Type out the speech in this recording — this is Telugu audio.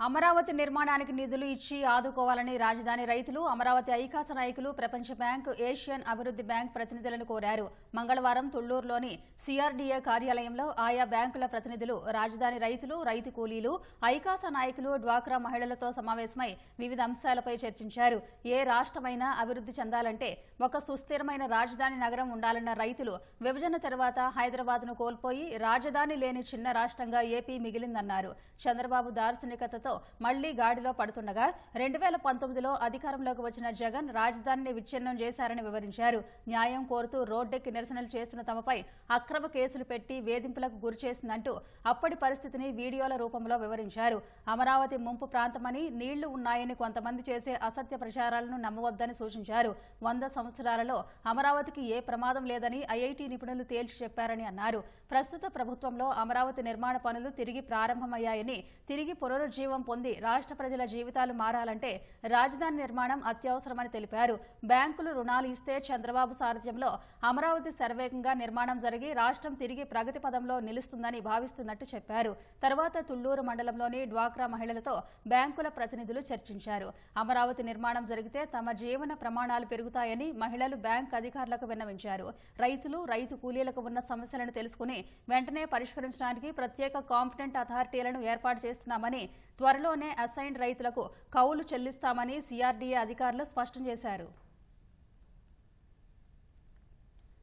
అమరావతి నిర్మాణానికి నిధులు ఇచ్చి ఆదుకోవాలని రాజధాని రైతులు అమరావతి ఐకాస నాయకులు ప్రపంచ బ్యాంకు ఏషియన్ అభివృద్ధి బ్యాంక్ ప్రతినిధులను కోరారు. మంగళవారం తుళ్ళూరులోని సిఆర్డీఏ కార్యాలయంలో ఆయా బ్యాంకుల ప్రతినిధులు రాజధాని రైతులు రైతు కూలీలు ఐకాస నాయకులు డ్వాక్రా మహిళలతో సమావేశమై వివిధ అంశాలపై చర్చించారు. ఏ రాష్ట్రమైనా అభివృద్ధి చెందాలంటే ఒక సుస్థిరమైన రాజధాని నగరం ఉండాలన్న రైతులు విభజన తర్వాత హైదరాబాద్ను కోల్పోయి రాజధాని లేని చిన్న రాష్ట్రంగా ఏపీ మిగిలిందన్నారు. చంద్రబాబు దార్శనికత దార్శనికతతో మళ్ళీ గాడిలో పడుతుండగా రెండు వేల పంతొమ్మిదిలో అధికారంలోకి వచ్చిన జగన్ రాజధానిని విచ్ఛిన్నం చేశారని వివరించారు. న్యాయం కోరుతూ రోడ్డెక్కి నిరసనలు చేస్తున్న తమపై అక్రమ కేసులు పెట్టి వేధింపులకు గురిచేసిందంటూ అప్పటి పరిస్థితిని వీడియోల రూపంలో వివరించారు. అమరావతి ముంపు ప్రాంతమని నీళ్ళు ఉన్నాయని కొంతమంది చేసే అసత్య ప్రచారాలను నమ్మవద్దని సూచించారు. వంద సంవత్సరాలలో అమరావతికి ఏ ప్రమాదం లేదని ఐఐటి నిపుణులు తేల్చి చెప్పారని అన్నారు. ప్రస్తుత ప్రభుత్వంలో అమరావతి నిర్మాణ పనులు తిరిగి ప్రారంభమయ్యాయని తిరిగి పునరుజ్జీవం పొంది రాష్ట్ర ప్రజల జీవితాలు మారాలంటే రాజధాని నిర్మాణం అత్యవసరమని తెలిపారు. బ్యాంకులు రుణాలు ఇస్తే చంద్రబాబు సారథ్యంలో అమరావతి శరవేగంగా నిర్మాణం జరిగి రాష్ట్రం తిరిగి ప్రగతి పదంలో నిలుస్తుందని భావిస్తున్నట్టు చెప్పారు. తర్వాత తుళ్ళూరు మండలంలోని డ్వాక్రా మహిళలతో బ్యాంకుల ప్రతినిధులు చర్చించారు. అమరావతి నిర్మాణం జరిగితే తమ జీవన ప్రమాణాలు పెరుగుతాయని మహిళలు బ్యాంక్ అధికారులకు విన్నవించారు. రైతులు రైతు కూలీలకు ఉన్న సమస్యలను తెలుసుకుని వెంటనే పరిష్కరించడానికి ప్రత్యేక కాంపిటెంట్ అథారిటీలను ఏర్పాటు చేస్తున్నామని త్వరలోనే అసైన్డ్ రైతులకు కౌలు చెల్లిస్తామని సిఆర్డీఏ అధికారులు స్పష్టం చేశారు.